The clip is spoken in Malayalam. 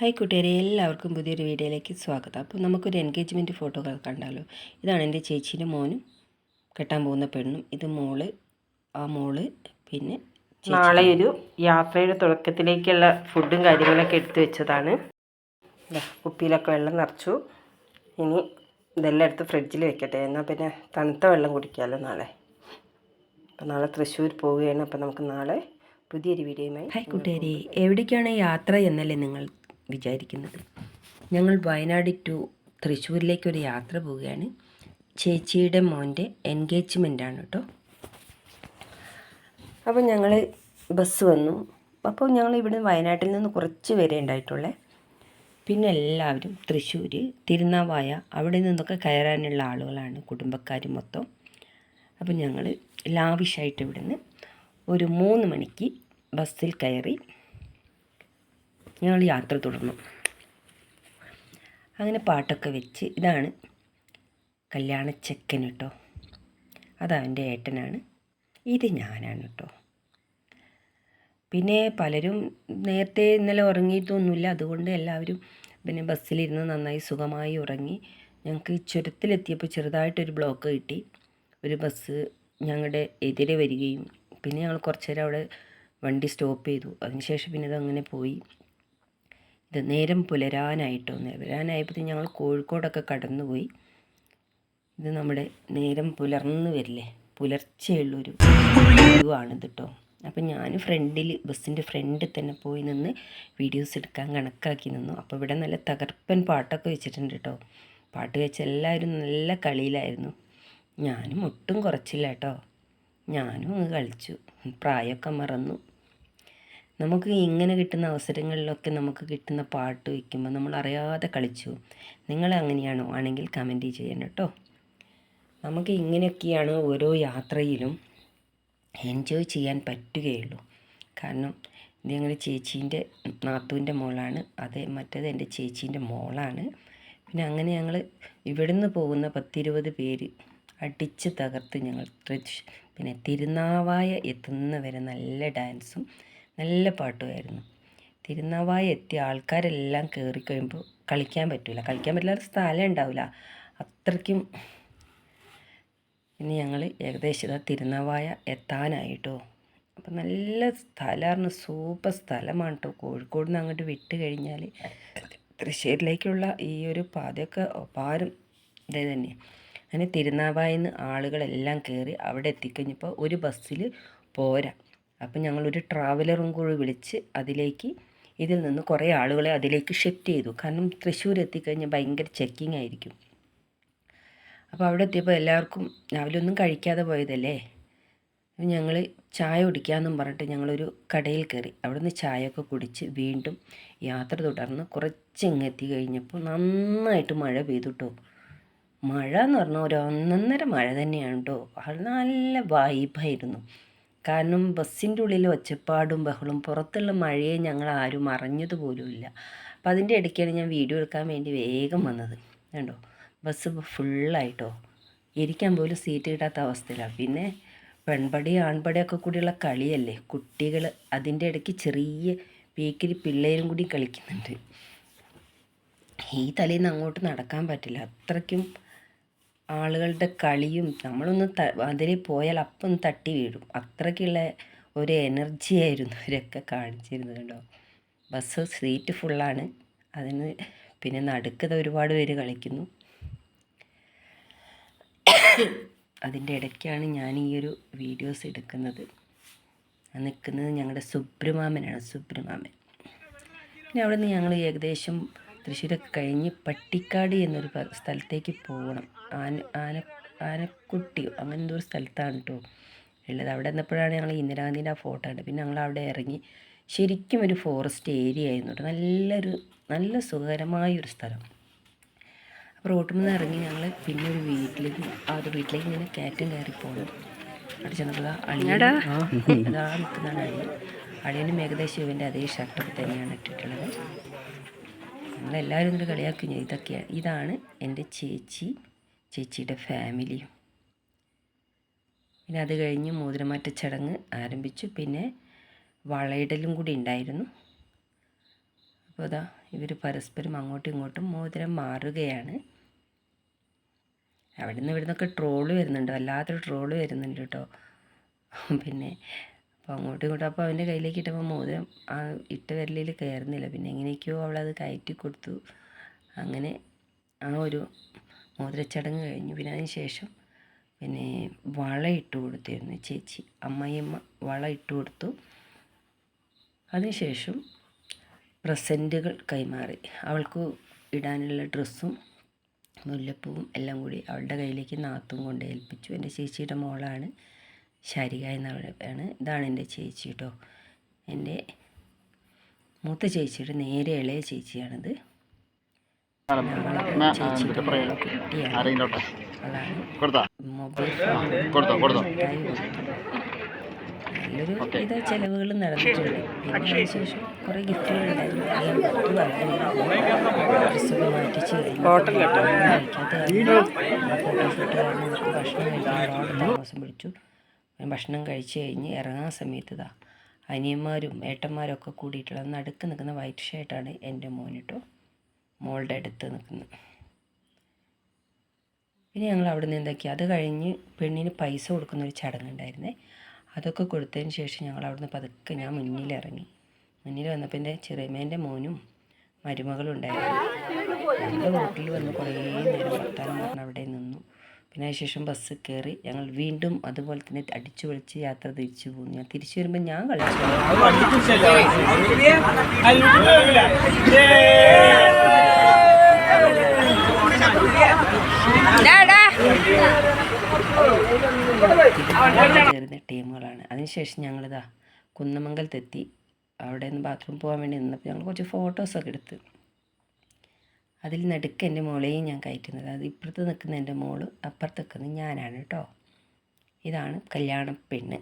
ഹായ് കൂട്ടുകാരെ എല്ലാവർക്കും പുതിയൊരു വീഡിയോയിലേക്ക് സ്വാഗതം. അപ്പോൾ നമുക്കൊരു എൻഗേജ്മെന്റ് ഫോട്ടോകൾ കണ്ടാലോ? ഇതാണ് എന്റെ ചേച്ചീന്റെ മോനും കെട്ടാൻ പോകുന്ന പെണ്ണും. ഇത് മോൾ ആ മോൾ പിന്നെ നാളെ ഒരു യാത്രയുടെ തുടക്കത്തിലേക്കുള്ള ഫുഡും കാര്യങ്ങളൊക്കെ എടുത്തു വെച്ചതാണ്. കുപ്പിയിലൊക്കെ വെള്ളം നിറച്ചു. ഇനി ഇതെല്ലാം എടുത്ത് ഫ്രിഡ്ജിൽ വെക്കട്ടെ. എന്നാൽ പിന്നെ തണുത്ത വെള്ളം കുടിക്കാമല്ലോ നാളെ. അപ്പോൾ നാളെ തൃശ്ശൂർ പോവുകയാണ്. അപ്പോൾ നമുക്ക് നാളെ പുതിയൊരു വീഡിയോയുമായി ഹായ് കൂട്ടുകാരി എവിടേക്കാണ് യാത്ര എന്നല്ലേ നിങ്ങൾ വിചാരിക്കുന്നത്. ഞങ്ങൾ വയനാട് ടു തൃശ്ശൂരിലേക്ക് ഒരു യാത്ര പോവുകയാണ്. ചേച്ചിയുടെ മോന്റെ എൻഗേജ്മെന്റ് ആണ് കേട്ടോ അപ്പോൾ ഞങ്ങൾ ബസ് വന്നു. അപ്പോൾ ഞങ്ങൾ ഇവിടെ വയനാട്ടിൽ നിന്ന് കുറച്ച് പേരെ ഉണ്ടായിട്ടുള്ളേ. പിന്നെ എല്ലാവരും തൃശ്ശൂർ തിരുനാവായ അവിടെ നിന്നൊക്കെ കയറാനുള്ള ആളുകളാണ് കുടുംബക്കാർ മൊത്തം. അപ്പോൾ ഞങ്ങൾ ലാവിഷായിട്ട് ഇവിടുന്ന് ഒരു മൂന്ന് മണിക്ക് ബസ്സിൽ കയറി. ഞങ്ങൾ യാത്ര തുടർന്നു. അങ്ങനെ പാട്ടൊക്കെ വെച്ച് ഇതാണ് കല്യാണ ചെക്കൻ കേട്ടോ അതവന്റെ ഏട്ടനാണ്. ഇത് ഞാനാണ് കേട്ടോ പിന്നെ പലരും നേരത്തെ ഇന്നലെ ഉറങ്ങിയിട്ടൊന്നുമില്ല. അതുകൊണ്ട് എല്ലാവരും പിന്നെ ബസ്സിലിരുന്ന് നന്നായി സുഖമായി ഉറങ്ങി. ഞങ്ങൾക്ക് ചുരത്തിലെത്തിയപ്പോൾ ചെറുതായിട്ടൊരു ബ്ലോക്ക് കിട്ടി. ഒരു ബസ് ഞങ്ങളുടെ എതിരെ വരികയും പിന്നെ ഞങ്ങൾ കുറച്ച് നേരം അവിടെ വണ്ടി സ്റ്റോപ്പ് ചെയ്തു. അതിനുശേഷം പിന്നെ അതങ്ങനെ പോയി. ഇത് നേരം പുലരാനായിട്ടോ പുലരാനായപ്പോൾ ഞങ്ങൾ കോഴിക്കോടൊക്കെ കടന്നുപോയി. ഇത് നമ്മുടെ നേരം പുലർന്നു വരില്ലേ? പുലർച്ചെയുള്ളൊരു ആണിത് കേട്ടോ അപ്പം ഞാൻ ഫ്രണ്ടിൽ ബസ്സിന്റെ ഫ്രണ്ടിൽ തന്നെ പോയി നിന്ന് വീഡിയോസ് എടുക്കാൻ കണക്കാക്കി നിന്നു. അപ്പോൾ ഇവിടെ നല്ല തകർപ്പൻ പാട്ടൊക്കെ വെച്ചിട്ടുണ്ട് കേട്ടോ പാട്ട് വെച്ച് എല്ലാവരും നല്ല കളിയിലായിരുന്നു. ഞാനും ഒട്ടും കുറച്ചില്ല കേട്ടോ ഞാനും അങ്ങ് കളിച്ചു. പ്രായമൊക്കെ മറന്നു. നമുക്ക് ഇങ്ങനെ കിട്ടുന്ന അവസരങ്ങളിലൊക്കെ നമുക്ക് കിട്ടുന്ന പാട്ട് വയ്ക്കുമ്പോൾ നമ്മൾ അറിയാതെ കളിച്ചു. നിങ്ങൾ അങ്ങനെയാണോ? ആണെങ്കിൽ കമന്റ് ചെയ്യണം കേട്ടോ. നമുക്ക് ഇങ്ങനെയൊക്കെയാണ് ഓരോ യാത്രയിലും എൻജോയ് ചെയ്യാൻ പറ്റുകയുള്ളൂ. കാരണം ഇത് ഞങ്ങളുടെ ചേച്ചീന്റെ നാത്തൂന്റെ മോളാണ്. അത് മറ്റേത് എന്റെ ചേച്ചീന്റെ മോളാണ്. പിന്നെ അങ്ങനെ ഞങ്ങൾ ഇവിടുന്ന് പോകുന്ന പത്തിരുപത് പേര് അടിച്ച് തകർത്ത് ഞങ്ങൾ പിന്നെ തിരുനാവായ എത്തുന്നവരെ നല്ല ഡാൻസും നല്ല പാട്ടുമായിരുന്നു. തിരുനാവായ എത്തിയ ആൾക്കാരെല്ലാം കയറി കഴിയുമ്പോൾ കളിക്കാൻ പറ്റില്ല കളിക്കാൻ പറ്റില്ല സ്ഥലം ഉണ്ടാവില്ല അത്രയ്ക്കും ഇനി ഞങ്ങൾ ഏകദേശം തിരുനാവായ എത്താനായിട്ടോ. അപ്പം നല്ല സ്ഥലമായിരുന്നു സൂപ്പർ സ്ഥലമാണ് കേട്ടോ കോഴിക്കോട് നിന്ന് അങ്ങോട്ട് വിട്ട് കഴിഞ്ഞാൽ തൃശ്ശൂരിലേക്കുള്ള ഈ ഒരു പാതയൊക്കെ ഒപ്പാരം ഇതേ തന്നെ. അങ്ങനെ തിരുനാവായിന്ന് ആളുകളെല്ലാം കയറി അവിടെ എത്തിക്കഴിഞ്ഞപ്പോൾ ഒരു ബസ്സിൽ പോരാ. അപ്പം ഞങ്ങളൊരു ട്രാവലറും കൂടി വിളിച്ച് അതിലേക്ക് ഇതിൽ നിന്ന് കുറേ ആളുകളെ അതിലേക്ക് ഷിഫ്റ്റ് ചെയ്തു. കാരണം തൃശ്ശൂർ എത്തിക്കഴിഞ്ഞാൽ ഭയങ്കര ചെക്കിംഗ് ആയിരിക്കും. അപ്പോൾ അവിടെ എത്തിയപ്പോൾ എല്ലാവർക്കും രാവിലെ ഒന്നും കഴിക്കാതെ പോയതല്ലേ? ഞങ്ങൾ ചായ കുടിക്കാമെന്നും പറഞ്ഞിട്ട് ഞങ്ങളൊരു കടയിൽ കയറി. അവിടെ നിന്ന് ചായയൊക്കെ കുടിച്ച് വീണ്ടും യാത്ര തുടർന്ന് കുറച്ച് ഇങ്ങെത്തി കഴിഞ്ഞപ്പോൾ നന്നായിട്ട് മഴ പെയ്തു മഴ എന്ന് പറഞ്ഞാൽ ഒരു ഒന്നൊന്നര മഴ തന്നെയാണ് കേട്ടോ. അത് നല്ല വൈബായിരുന്നു കാരണം ബസ്സിന്റെ ഉള്ളിൽ ഒച്ചപ്പാടും ബഹളും പുറത്തുള്ള മഴയെ ഞങ്ങൾ ആരും അറിഞ്ഞതുപോലുമില്ല അപ്പോൾ അതിന്റെ ഇടയ്ക്കാണ് ഞാൻ വീഡിയോ എടുക്കാൻ വേണ്ടി വേഗം വന്നത്. കണ്ടോ? ബസ് ഫുള്ളായിട്ടോ? ഇരിക്കാൻ പോലും സീറ്റ് കിട്ടാത്ത അവസ്ഥയിലാണ്. പിന്നെ പെൺപടി ആൺപടിയൊക്കെ കൂടിയുള്ള കളിയല്ലേ? കുട്ടികൾ അതിന്റെ ഇടയ്ക്ക് ചെറിയ പീക്കിരി പിള്ളേരും കൂടി കളിക്കുന്നുണ്ട്. ഈ തലേന്ന് അങ്ങോട്ട് നടക്കാൻ പറ്റില്ല. അത്രയ്ക്കും ആളുകളുടെ കളിയും നമ്മളൊന്ന് ത അതിൽ പോയാൽ അപ്പം തട്ടി വീഴും. അത്രയ്ക്കുള്ള ഒരു എനർജി ആയിരുന്നു ഇവരൊക്കെ കാണിച്ചിരുന്നത് കേട്ടോ. ബസ് സീറ്റ് ഫുള്ളാണ് അതിന് പിന്നെ നടുക്കത് ഒരുപാട് പേര് കളിക്കുന്നു. അതിന്റെ ഇടയ്ക്കാണ് ഞാൻ ഈ ഒരു വീഡിയോസ് എടുക്കുന്നത്. നിൽക്കുന്നത് ഞങ്ങളുടെ സുബ്രമാമനാണ് സുബ്രമാമൻ പിന്നെ അവിടെ നിന്ന് ഞങ്ങൾ ഏകദേശം തൃശ്ശൂരൊക്കെ കഴിഞ്ഞ് പട്ടിക്കാട് എന്നൊരു സ്ഥലത്തേക്ക് പോകണം. ആന ആന ആനക്കുട്ടിയോ അങ്ങനെ എന്തോ ഒരു സ്ഥലത്താണ് കേട്ടോ ഉള്ളത്. അവിടെ നിന്നപ്പോഴാണ് ഞങ്ങൾ ഇന്ദിരാഗാന്ധിന്റെ ആ ഫോട്ടോ ഉണ്ട് പിന്നെ ഞങ്ങൾ അവിടെ ഇറങ്ങി ശരിക്കും ഒരു ഫോറസ്റ്റ് ഏരിയ ആയിരുന്നു കേട്ടോ നല്ലൊരു നല്ല സുഖകരമായ ഒരു സ്ഥലം. അപ്പോൾ റോട്ടിൽ നിന്ന് ഇറങ്ങി ഞങ്ങൾ പിന്നെ ഒരു വീട്ടിലേക്ക് ആ ഒരു വീട്ടിലേക്ക് ഇങ്ങനെ കയറ്റം കയറി പോകണം അവിടെ ചെന്നപ്പോൾ അളിയാടാ അതാ നിൽക്കുന്നതാണ് അളിയനും ഏകദേശം ഇവന്റെ അതേ ഷർട്ടൊക്കെ തന്നെയാണ് ഇട്ടിട്ടുള്ളത്. നമ്മളെല്ലാവരും ഇതിൽ കളിയാക്കി. ഇതൊക്കെയാണ് ഇതാണ് എന്റെ ചേച്ചി ചേച്ചിയുടെ ഫാമിലി പിന്നെ അത് കഴിഞ്ഞ് മോതിരമാറ്റ ചടങ്ങ് ആരംഭിച്ചു. പിന്നെ വളയിടലും കൂടി ഉണ്ടായിരുന്നു. അപ്പോൾ അതാ ഇവർ പരസ്പരം അങ്ങോട്ടും ഇങ്ങോട്ടും മോതിരം മാറുകയാണ്. അവിടെ നിന്ന് ഇവിടുന്നൊക്കെ ട്രോൾ വരുന്നുണ്ട്. വല്ലാത്തൊരു ട്രോൾ വരുന്നുണ്ട് കേട്ടോ. പിന്നെ അപ്പോൾ അങ്ങോട്ടും ഇങ്ങോട്ടും അപ്പോൾ അവന്റെ കയ്യിലേക്ക് ഇട്ടപ്പോൾ മോതിരം ആ ഇട്ട വിരലിൽ കയറുന്നില്ല. പിന്നെ എങ്ങനെയൊക്കെയോ അവളത് കയറ്റി കൊടുത്തു. അങ്ങനെ ആ ഒരു മോതിരച്ചടങ്ങ് കഴിഞ്ഞു. പിന്നെ അതിന് ശേഷം പിന്നെ വള ഇട്ട് കൊടുത്തിരുന്നു ചേച്ചി. അമ്മയമ്മ വള ഇട്ട് കൊടുത്തു. അതിനുശേഷം പ്രസന്റുകൾ കൈമാറി. അവൾക്ക് ഇടാനുള്ള ഡ്രസ്സും മുല്ലപ്പൂവും എല്ലാം കൂടി അവളുടെ കയ്യിലേക്ക് നാത്തും കൊണ്ട് ഏൽപ്പിച്ചു. എന്റെ ചേച്ചിയുടെ മോളാണ്. ശാരിക എന്നാണ് ഇതാണ് എന്റെ ചേച്ചി കേട്ടോ എന്റെ മൂത്ത ചേച്ചിയുടെ നേരെ ഇളയ ചേച്ചിയാണിത്. ചേച്ചിയുടെ കുട്ടിയാണ്. മൊബൈൽ. നല്ലൊരു ഇത് ചെലവുകൾ നടന്നിട്ടുണ്ട്. പിന്നെ അതിനുശേഷം കുറേ ഗിഫ്റ്റുകൾ ഡ്രസ്സൊക്കെ മാറ്റിച്ച് കഴിഞ്ഞു കഴിക്കാത്ത കാരണം ഫോട്ടോഷൂട്ട് കാരണം നമുക്ക് ഭക്ഷണം കഴിക്കാൻ താമസം പിടിച്ചു. ഭക്ഷണം കഴിച്ച് കഴിഞ്ഞ് ഇറങ്ങാൻ സമയത്ത് ഇതാ അനിയന്മാരും ഏട്ടന്മാരും ഒക്കെ കൂടിയിട്ടുള്ള നടുക്ക് നിൽക്കുന്ന വൈറ്റ് ഷർട്ടാണ് എന്റെ മോനിട്ടോ മോളുടെ അടുത്ത് നിൽക്കുന്നത്. പിന്നെ ഞങ്ങൾ അവിടെ നിന്ന് എന്താക്കി അത് കഴിഞ്ഞ് പെണ്ണിന് പൈസ കൊടുക്കുന്ന ഒരു ചടങ്ങുണ്ടായിരുന്നേ അതൊക്കെ കൊടുത്തതിന് ശേഷം ഞങ്ങൾ അവിടുന്ന് പതുക്കെ ഞാൻ മുന്നിലിറങ്ങി മുന്നിൽ വന്നപ്പോൾ എന്റെ ചെറിയമേന്റെ മോനും മരുമകളും ഉണ്ടായിരുന്നു. ഞങ്ങൾ വീട്ടിൽ വന്ന് കുറേ നേരം വർത്താനം അതിനുശേഷം ബസ് കയറി ഞങ്ങൾ വീണ്ടും അതുപോലെ തന്നെ അടിച്ചു പൊളിച്ച് യാത്ര തിരിച്ചു പോകുന്നു ഞാൻ തിരിച്ചു വരുമ്പോൾ ഞാൻ കളിച്ചു. ചേരുന്ന ടീമുകളാണ്. അതിനുശേഷം ഞങ്ങളിതാ കുന്നമംഗലത്തെത്തി. അവിടെ നിന്ന് ബാത്റൂം പോകാൻ വേണ്ടി നിന്നപ്പോൾ ഞങ്ങൾ കുറച്ച് ഫോട്ടോസൊക്കെ എടുത്ത്. അതിൽ നടുക്ക് എന്റെ മോളെയും ഞാൻ കയറ്റുന്നത്. അത് ഇപ്പുറത്ത് നിൽക്കുന്ന എന്റെ മോൾ അപ്പുറത്ത് നിൽക്കുന്നത് ഞാനാണ് കേട്ടോ. ഇതാണ് കല്യാണ പെണ്ണ്.